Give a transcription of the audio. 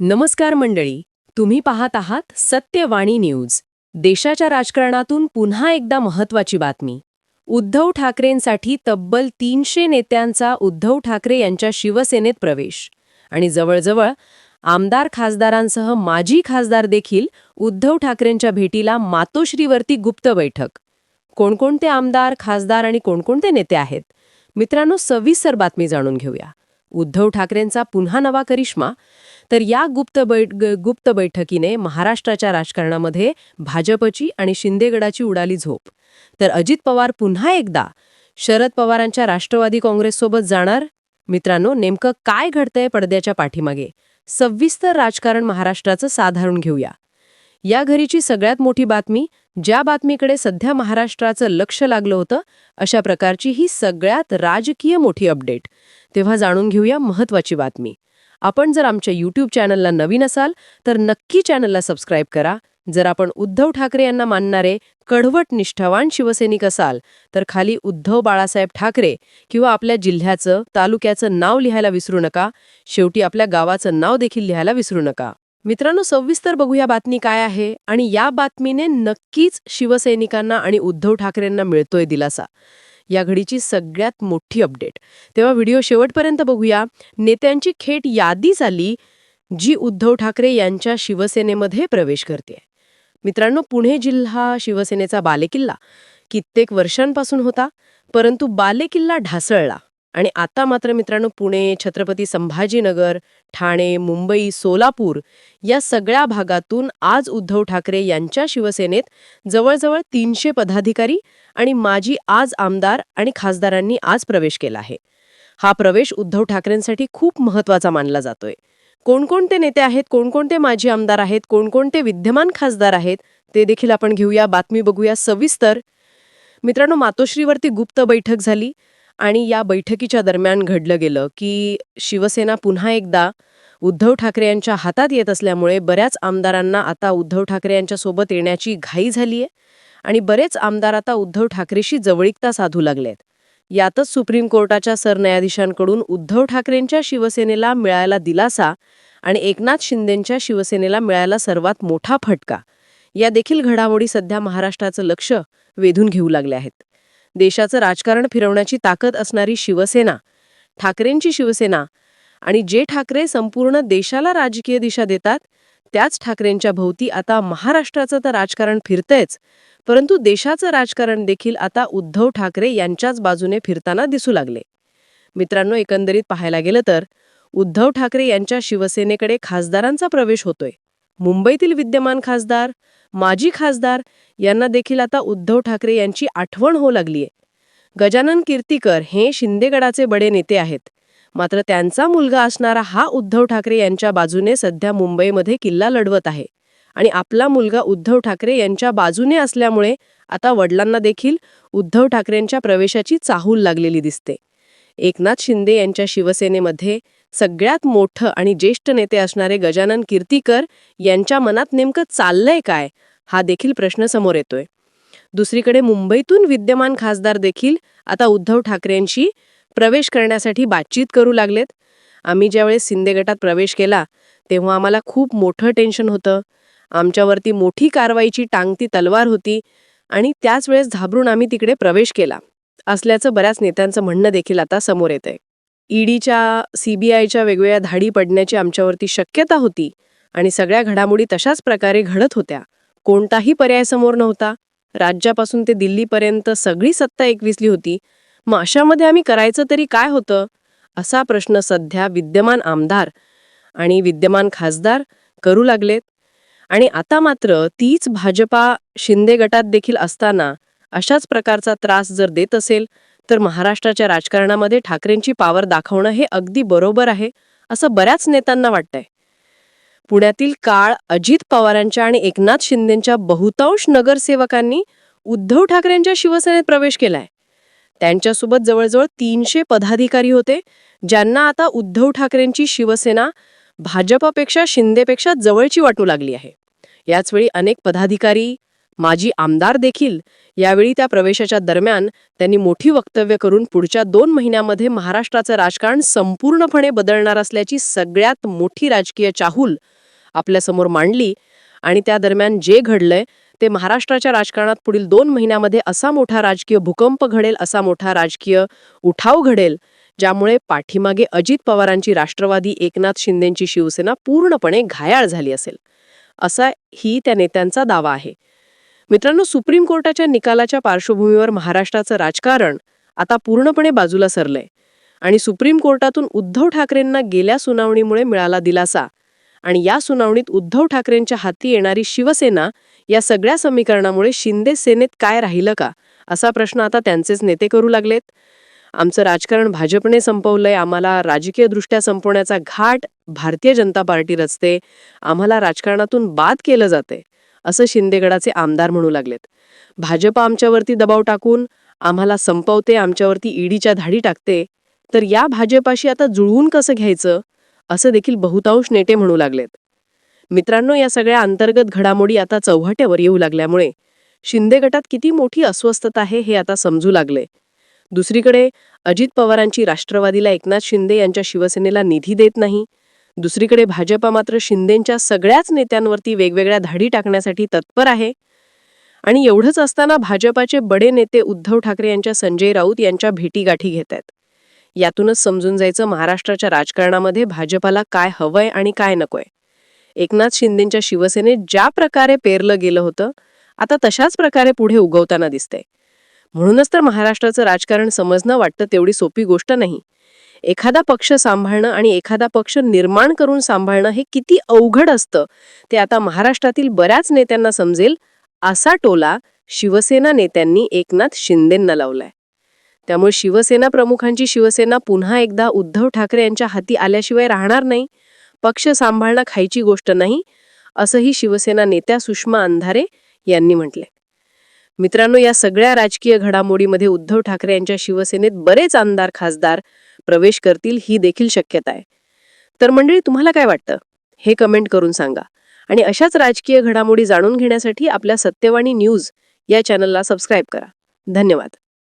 नमस्कार मंडळी तुम्ही पाहत आहात सत्यवाणी न्यूज. देशाच्या राजकारणातून पुन्हा एकदा महत्वाची बातमी. उद्धव ठाकरेंसाठी तब्बल तीनशे नेत्यांचा उद्धव ठाकरे यांच्या शिवसेनेत प्रवेश. आणि जवळजवळ आमदार खासदारांसह माजी खासदार देखील उद्धव ठाकरेंच्या भेटीला मातोश्रीवरती गुप्त बैठक. कोणकोणते आमदार खासदार आणि कोणकोणते नेते आहेत? मित्रांनो सविस्तर बातमी जाणून घेऊया. उद्धव ठाकरेंचा पुन्हा नवा करिश्मा तर या गुप्त बैठ गुप्त बैठकीने महाराष्ट्राच्या राजकारणामध्ये भाजपची आणि शिंदेगडाची उडाली झोप. तर अजित पवार पुन्हा एकदा शरद पवारांच्या राष्ट्रवादी काँग्रेससोबत जाणार? मित्रांनो नेमकं काय घडतंय पडद्याच्या पाठीमागे? सविस्तर राजकारण महाराष्ट्राचं साधारण घेऊया. या घरीची सगळ्यात मोठी बातमी ज्या बातमीकडे सध्या महाराष्ट्राचं लक्ष लागलं होतं अशा प्रकारची ही सगळ्यात राजकीय मोठी अपडेट. तेव्हा जाणून घेऊया महत्वाची बातमी. आपण जर आमच्या यूट्यूब चॅनलला नवीन असाल तर नक्की चॅनलला सबस्क्राईब करा. जर आपण उद्धव ठाकरे यांना मानणारे कडवट निष्ठावान शिवसैनिक असाल तर खाली उद्धव बाळासाहेब ठाकरे किंवा आपल्या जिल्ह्याचं तालुक्याचं नाव लिहायला विसरू नका. शेवटी आपल्या गावाचं नाव देखील लिहायला विसरू नका. मित्रांनो सविस्तर बघूया बातमी काय आहे आणि या बातमीने नक्कीच शिवसैनिकांना आणि उद्धव ठाकरेंना मिळतोय दिलासा. या घडीची सगळ्यात मोठी अपडेट. तेव्हा व्हिडिओ शेवटपर्यंत बघूया. नेत्यांची खेट यादीच आली जी उद्धव ठाकरे यांच्या शिवसेनेमध्ये प्रवेश करते. मित्रांनो पुणे जिल्हा शिवसेनेचा बालेकिल्ला. कित्येक वर्षांपासून होता परंतु बालेकिल्ला ढासळला. आणि आता मात्र मित्रांनो पुणे छत्रपती संभाजीनगर ठाणे मुंबई सोलापूर या सगळ्या भागातून आज उद्धव ठाकरे यांच्या शिवसेनेत जवळजवळ तीनशे पदाधिकारी आणि माजी आज आमदार आणि खासदारांनी आज प्रवेश केला आहे. हा प्रवेश उद्धव ठाकरेंसाठी खूप महत्त्वाचा मानला जातोय. कोणकोणते नेते आहेत कोणकोणते माजी आमदार आहेत कोणकोणते विद्यमान खासदार आहेत ते देखील आपण घेऊया बातमी बघूया सविस्तर. मित्रांनो मातोश्रीवरती गुप्त बैठक झाली. आणि या बैठकीच्या दरम्यान घडलं गेलं की शिवसेना पुन्हा एकदा उद्धव ठाकरे यांच्या हातात येत असल्यामुळे बऱ्याच आमदारांना आता उद्धव ठाकरे यांच्या सोबत येण्याची घाई झालीय आणि बरेच आमदार आता उद्धव ठाकरेशी जवळीकता साधू लागलेत. यातच सुप्रीम कोर्टाच्या सरन्यायाधीशांकडून उद्धव ठाकरेंच्या शिवसेनेला मिळायला दिलासा आणि एकनाथ शिंदेंच्या शिवसेनेला मिळायला सर्वात मोठा फटका. या देखील घडामोडी सध्या महाराष्ट्राचं लक्ष वेधून घेऊ लागल्या आहेत. देशाचं राजकारण फिरवण्याची ताकद असणारी शिवसेना ठाकरेंची शिवसेना आणि जे ठाकरे संपूर्ण देशाला राजकीय दिशा देतात त्याच ठाकरेंच्या भोवती आता महाराष्ट्राचं तर राजकारण फिरतंयच परंतु देशाचं राजकारण देखील आता उद्धव ठाकरे यांच्याच बाजूने फिरताना दिसू लागले. मित्रांनो एकंदरीत पाहायला गेलं तर उद्धव ठाकरे यांच्या शिवसेनेकडे खासदारांचा प्रवेश होतोय. मुंबईतील विद्यमान खासदार माजी खासदार यांना देखील आता उद्धव ठाकरे यांची आठवण होऊ लागलीय. गजानन कीर्तीकर हे शिंदेगडाचे बडे नेते आहेत. मात्र त्यांचा मुलगा असणारा हा उद्धव ठाकरे यांच्या बाजूने सध्या मुंबईमध्ये किल्ला लढवत आहे. आणि आपला मुलगा उद्धव ठाकरे यांच्या बाजूने असल्यामुळे आता वडिलांना देखील उद्धव ठाकरेंच्या प्रवेशाची चाहूल लागलेली दिसते. एकनाथ शिंदे यांच्या शिवसेनेमध्ये सगळ्यात मोठं आणि ज्येष्ठ नेते असणारे गजानन कीर्तीकर यांच्या मनात नेमकं चाललंय काय हा देखील प्रश्न समोर येतोय. दुसरीकडे मुंबईतून विद्यमान खासदार देखील आता उद्धव ठाकरेंशी प्रवेश करण्यासाठी बातचीत करू लागलेत. आम्ही ज्यावेळेस शिंदे गटात प्रवेश केला तेव्हा आम्हाला खूप मोठं टेन्शन होतं. आमच्यावरती मोठी कारवाईची टांगती तलवार होती आणि त्याच वेळेस घाबरून आम्ही तिकडे प्रवेश केला. असल्याचं बऱ्याच नेत्यांचं म्हणणं देखील आता समोर येतंय. ईडीच्या सीबीआयच्या वेगवेगळ्या धाडी पडण्याची आमच्यावरती शक्यता होती आणि सगळ्या घडामोडी तशाच प्रकारे घडत होत्या. कोणताही पर्याय समोर नव्हता. राज्यापासून ते दिल्लीपर्यंत सगळी सत्ता एकविसली होती. मग अशामध्ये आम्ही करायचं तरी काय होतं? असा प्रश्न सध्या विद्यमान आमदार आणि विद्यमान खासदार करू लागलेत. आणि आता मात्र तीच भाजपा शिंदे गटात देखील असताना अशाच प्रकारचा त्रास जर देत असेल तर महाराष्ट्राच्या राजकारणामध्ये ठाकरेंची पावर दाखवणं हे अगदी बरोबर आहे असं बऱ्याच नेत्यांना वाटतंय. पुण्यातील काळ अजित पवारांच्या आणि एकनाथ शिंदेंच्या बहुतांश नगरसेवकांनी उद्धव ठाकरेंच्या शिवसेनेत प्रवेश केलाय. त्यांच्यासोबत जवळजवळ तीनशे पदाधिकारी होते ज्यांना आता उद्धव ठाकरेंची शिवसेना भाजपापेक्षा शिंदेपेक्षा जवळची वाटू लागली आहे. याचवेळी अनेक पदाधिकारी माजी आमदार देखील यावेळी त्या प्रवेशाच्या दरम्यान त्यांनी मोठी वक्तव्य करून पुढच्या दोन महिन्यामध्ये महाराष्ट्राचं राजकारण संपूर्णपणे बदलणार असल्याची सगळ्यात मोठी राजकीय चाहूल आपल्यासमोर मांडली. आणि त्या दरम्यान जे घडलंय ते महाराष्ट्राच्या राजकारणात पुढील दोन महिन्यामध्ये असा मोठा राजकीय भूकंप घडेल असा मोठा राजकीय उठाव घडेल ज्यामुळे पाठीमागे अजित पवारांची राष्ट्रवादी एकनाथ शिंदेंची शिवसेना पूर्णपणे घायाळ झाली असेल. असा ही त्या नेत्यांचा दावा आहे. मित्रांनो सुप्रीम कोर्टाच्या निकालाच्या पार्श्वभूमीवर महाराष्ट्राचं राजकारण आता पूर्णपणे बाजूला सरलंय. आणि सुप्रीम कोर्टातून उद्धव ठाकरेंना गेल्या सुनावणीमुळे मिळाला दिलासा. आणि या सुनावणीत उद्धव ठाकरेंच्या हाती येणारी शिवसेना या सगळ्या समीकरणामुळे शिंदे सेनेत काय राहिलं का? असा प्रश्न आता त्यांचेच नेते करू लागलेत. आमचं राजकारण भाजपने संपवलंय आम्हाला राजकीयदृष्ट्या संपवण्याचा घाट भारतीय जनता पार्टी रचते आम्हाला राजकारणातून बाद केलं जाते असं शिंदेगडाचे आमदार म्हणू लागलेत. भाजप आमच्यावरती दबाव टाकून आम्हाला संपवते आमच्यावरती ईडीच्या धाडी टाकते तर या भाजपाशी आता जुळवून कसं घ्यायचं? असं देखील बहुतांश नेते म्हणू लागलेत. मित्रांनो या सगळ्या अंतर्गत घडामोडी आता चौहट्यावर येऊ लागल्यामुळे शिंदे गटात किती मोठी अस्वस्थता आहे हे आता समजू लागले दुसरीकडे अजित पवारांची राष्ट्रवादीला एकनाथ शिंदे यांच्या शिवसेनेला निधी देत नाही दुसरीकडे भाजपा मात्र शिंदेंच्या सगळ्याच नेत्यांवरती वेगवेगळ्या धाडी टाकण्यासाठी तत्पर आहे. आणि एवढंच असताना भाजपाचे बडे नेते उद्धव ठाकरे यांच्या संजय राऊत यांच्या भेटीगाठी घेत आहेत. यातूनच समजून जायचं महाराष्ट्राच्या राजकारणामध्ये भाजपाला काय हवंय आणि काय नकोय. एकनाथ शिंदेंच्या शिवसेनेत ज्या प्रकारे पेरलं गेलं होतं आता तशाच प्रकारे पुढे उगवताना दिसतंय. म्हणूनच तर महाराष्ट्राचं राजकारण समजणं वाटतं तेवढी सोपी गोष्ट नाही. एखादा पक्ष सांभाळणं आणि एखादा पक्ष निर्माण करून सांभाळणं हे किती अवघड असतं ते आता महाराष्ट्रातील बऱ्याच नेत्यांना समजेल असा टोला शिवसेना नेत्यांनी एकनाथ शिंदेंना लावलाय. त्यामुळे शिवसेना प्रमुखांची शिवसेना पुन्हा एकदा उद्धव ठाकरे यांच्या हाती आल्याशिवाय राहणार नाही पक्ष सांभाळणं खायची गोष्ट नाही असंही शिवसेना नेत्या सुषमा अंधारे यांनी म्हटले मित्रांनो या सगळ्या राजकीय घडामोडीमध्ये उद्धव ठाकरे यांच्या शिवसेनेत बरेच आमदार खासदार प्रवेश करतील ही देखील शक्यता आहे. तर मंडळी तुम्हाला काय वाटतं? हे कमेंट करून सांगा. आणि अशाच राजकीय घडामोडी जाणून घेण्यासाठी आपल्या सत्यवाणी न्यूज या चॅनलला सबस्क्राईब करा. धन्यवाद.